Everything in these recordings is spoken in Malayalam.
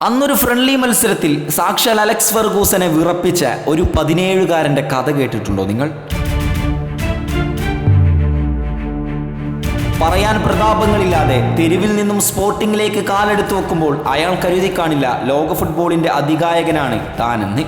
അന്നൊരു ഫ്രണ്ട്ലി മത്സരത്തിൽ സാക്ഷാൽ അലക്സ് ഫെർഗൂസനെ വിറപ്പിച്ച ഒരു പതിനേഴുകാരന്റെ കഥ കേട്ടിട്ടുണ്ടോ നിങ്ങൾ? പറയാൻ പ്രതാപങ്ങളില്ലാതെ തെരുവിൽ നിന്നും സ്പോർട്ടിങ്ങിലേക്ക് കാലെടുത്തു വെക്കുമ്പോൾ അയാൾ കരുതി കാണില്ല ലോക ഫുട്ബോളിന്റെ അധികായകനാണ് താനെന്ന്.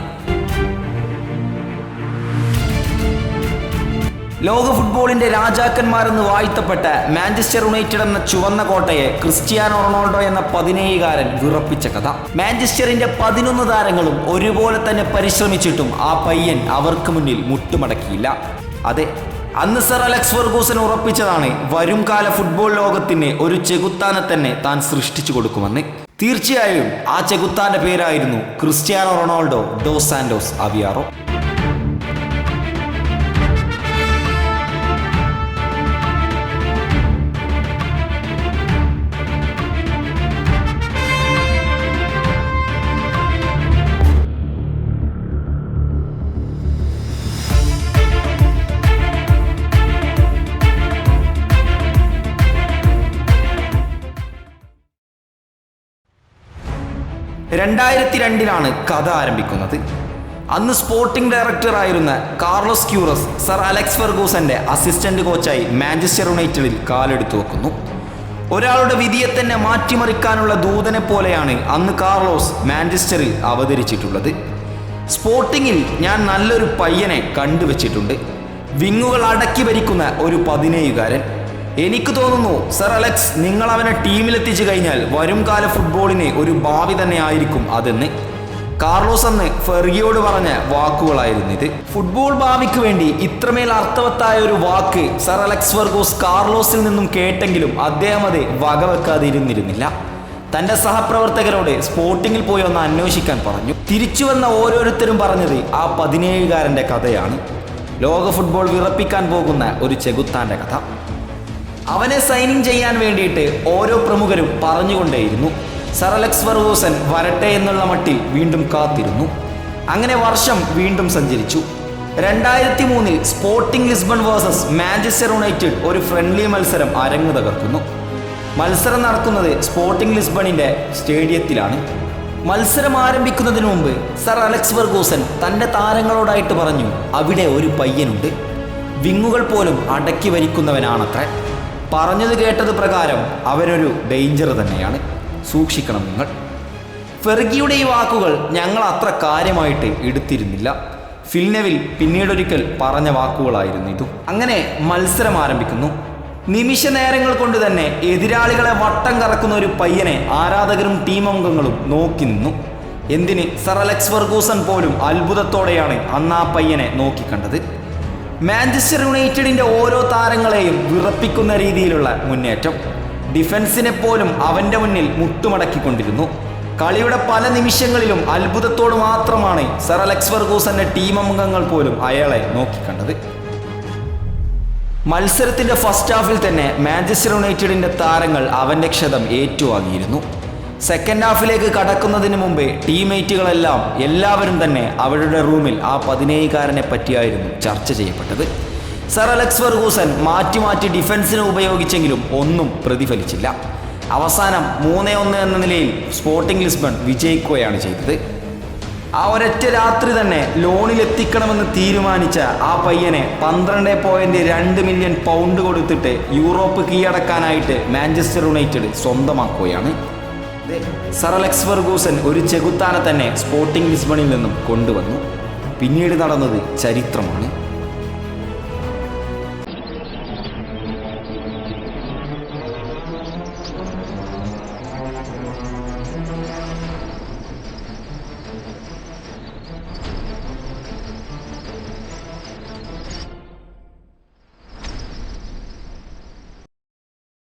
ലോക ഫുട്ബോളിന്റെ രാജാക്കന്മാരെന്ന് വാഴ്ത്തപ്പെട്ട മാഞ്ചസ്റ്റർ യുണൈറ്റഡ് എന്ന ചുവന്ന കോട്ടയെ ക്രിസ്ത്യാനോ റൊണാൾഡോ എന്ന പതിനേഴുകാരൻ വിറപ്പിച്ച കഥ. മാഞ്ചസ്റ്ററിന്റെ പതിനൊന്ന് താരങ്ങളും ഒരുപോലെ തന്നെ പരിശ്രമിച്ചിട്ടും ആ പയ്യൻ അവർക്ക് മുന്നിൽ മുട്ടുമടക്കിയില്ല. അതെ അന്ന് സർ അലക്സ് ഫെർഗൂസൻ ഉറപ്പിച്ചതാണ് വരും കാല ഫുട്ബോൾ ലോകത്തിന് ഒരു ചെകുത്താനെ തന്നെ താൻ സൃഷ്ടിച്ചു കൊടുക്കുമെന്ന്. തീർച്ചയായും ആ ചെകുത്താന്റെ പേരായിരുന്നു Cristiano Ronaldo dos Santos Aveiro. രണ്ടായിരത്തി രണ്ടിലാണ് കഥ ആരംഭിക്കുന്നത്. അന്ന് സ്പോർട്ടിംഗ് ഡയറക്ടർ ആയിരുന്ന കാർലോസ് ക്യൂറസ് സർ അലക്സ് ഫെർഗൂസന്റെ അസിസ്റ്റന്റ് കോച്ചായി മാഞ്ചസ്റ്റർ യുണൈറ്റഡിൽ കാലെടുത്തു വെക്കുന്നു. ഒരാളുടെ വിധിയെ തന്നെ മാറ്റിമറിക്കാനുള്ള ദൂതനെ പോലെയാണ് അന്ന് കാർലോസ് മാഞ്ചസ്റ്ററിൽ അവതരിച്ചിട്ടുള്ളത്. സ്പോർട്ടിങ്ങിൽ ഞാൻ നല്ലൊരു പയ്യനെ കണ്ടുവച്ചിട്ടുണ്ട്. വിങ്ങുകൾ അടക്കി ഭരിക്കുന്ന ഒരു പതിനേഴുകാരൻ. എനിക്ക് തോന്നുന്നു സർ അലക്സ് നിങ്ങൾ അവനെ ടീമിലെത്തിച്ചു കഴിഞ്ഞാൽ വരും കാല ഫുട്ബോളിന് ഒരു ഭാവി തന്നെ ആയിരിക്കും അതെന്ന്. കാർലോസ് അന്ന് ഫെർഗിയോട് പറഞ്ഞ വാക്കുകളായിരുന്നു ഇത്. ഫുട്ബോൾ ഭാവിക്ക് വേണ്ടി ഇത്രമേൽ അർത്ഥവത്തായ ഒരു വാക്ക് സർ അലക്സ് വെർഗോസ് കാർലോസിൽ നിന്നും കേട്ടെങ്കിലും അദ്ദേഹം അത് വകവെക്കാതിരുന്നിരുന്നില്ല. തന്റെ സഹപ്രവർത്തകരോട് സ്പോർട്ടിങ്ങിൽ പോയി ഒന്ന് അന്വേഷിക്കാൻ പറഞ്ഞു. തിരിച്ചു വന്ന ഓരോരുത്തരും പറഞ്ഞത് ആ പതിനേഴുകാരന്റെ കഥയാണ്. ലോക ഫുട്ബോൾ വിറപ്പിക്കാൻ പോകുന്ന ഒരു ചെകുത്താന്റെ കഥ. അവനെ സൈനിങ് ചെയ്യാൻ വേണ്ടിയിട്ട് ഓരോ പ്രമുഖരും പറഞ്ഞുകൊണ്ടേയിരുന്നു. സർ അലക്സ് ഫർവൂസൻ വരട്ടെ എന്നുള്ള മട്ടിൽ വീണ്ടും കാത്തിരുന്നു. അങ്ങനെ വർഷം വീണ്ടും സഞ്ചരിച്ചു. രണ്ടായിരത്തി മൂന്നിൽ Sporting Lisbon versus Manchester United ഒരു ഫ്രണ്ട്ലി മത്സരം അരങ്ങു തകർക്കുന്നു. മത്സരം നടക്കുന്നത് സ്പോർട്ടിംഗ് ലിസ്ബണിന്റെ സ്റ്റേഡിയത്തിലാണ്. മത്സരം ആരംഭിക്കുന്നതിന് മുമ്പ് സർ അലക്സ് വർഗൂസൻ തന്റെ താരങ്ങളോടായിട്ട് പറഞ്ഞു അവിടെ ഒരു പയ്യനുണ്ട്. വിങ്ങുകൾ പോലും അടക്കി ഭരിക്കുന്നവനാണത്രേ പറഞ്ഞത് കേട്ടത് പ്രകാരം അവരൊരു ഡേഞ്ചർ തന്നെയാണ്. സൂക്ഷിക്കണം നിങ്ങൾ. ഫെർഗിയുടെ ഈ വാക്കുകൾ ഞങ്ങൾ അത്ര കാര്യമായിട്ട് എടുത്തിരുന്നില്ല. ഫിൽനെവിൽ പിന്നീടൊരിക്കൽ പറഞ്ഞ വാക്കുകളായിരുന്നു ഇതും. അങ്ങനെ മത്സരം ആരംഭിക്കുന്നു. നിമിഷ നേരങ്ങൾ കൊണ്ട് തന്നെ എതിരാളികളെ വട്ടം കറക്കുന്ന ഒരു പയ്യനെ ആരാധകരും ടീം അംഗങ്ങളും നോക്കി നിന്നു. എന്തിന്? സർ അലക്സ് ഫെർഗൂസൺ പോലും അത്ഭുതത്തോടെയാണ് അന്ന് ആ പയ്യനെ നോക്കിക്കണ്ടത് മാഞ്ചസ്റ്റർ യുണൈറ്റഡിന്റെ ഓരോ താരങ്ങളെയും വിറപ്പിക്കുന്ന രീതിയിലുള്ള മുന്നേറ്റം. ഡിഫൻസിനെ പോലും അവന്റെ മുന്നിൽ മുട്ടുമടക്കിക്കൊണ്ടിരുന്നു. കളിയുടെ പല നിമിഷങ്ങളിലും അത്ഭുതത്തോട് മാത്രമാണ് സർ അലക്സ് വർഗൂസന്റെ ടീം അംഗങ്ങൾ പോലും അയാളെ നോക്കിക്കണ്ടത്. മത്സരത്തിന്റെ ഫസ്റ്റ് ഹാഫിൽ തന്നെ മാഞ്ചസ്റ്റർ യുണൈറ്റഡിന്റെ താരങ്ങൾ അവന്റെ ക്ഷതം ഏറ്റുവാങ്ങിയിരുന്നു. സെക്കൻഡ് ഹാഫിലേക്ക് കടക്കുന്നതിന് മുമ്പേ ടീംമേറ്റുകളെല്ലാം എല്ലാവരും തന്നെ അവരുടെ റൂമിൽ ആ പതിനേഴുകാരനെ പറ്റിയായിരുന്നു ചർച്ച ചെയ്യപ്പെട്ടത്. സർ അലക്സ് ഫെർഗൂസൻ മാറ്റി മാറ്റി ഡിഫൻസിന് ഉപയോഗിച്ചെങ്കിലും ഒന്നും പ്രതിഫലിച്ചില്ല. അവസാനം മൂന്നേ ഒന്ന് എന്ന നിലയിൽ സ്പോർട്ടിംഗ് ലിസ്ബൺ വിജയിക്കുകയാണ് ചെയ്തത്. ആ ഒരൊറ്റ രാത്രി തന്നെ ലോണിൽ എത്തിക്കണമെന്ന് തീരുമാനിച്ച ആ പയ്യനെ പന്ത്രണ്ട് പോയിന്റ് രണ്ട് മില്യൺ പൗണ്ട് കൊടുത്തിട്ട് യൂറോപ്പ് കീഴടക്കാനായിട്ട് മാഞ്ചസ്റ്റർ യുണൈറ്റഡ് സ്വന്തമാക്കുകയാണ്. അലക്സ് ഫെർഗൂസൻ ഒരു ചെകുത്താനെ തന്നെ സ്പോർട്ടിംഗ് ലിസ്ബണിൽ നിന്നും കൊണ്ടുവന്നു. പിന്നീട് നടന്നത് ചരിത്രമാണ്.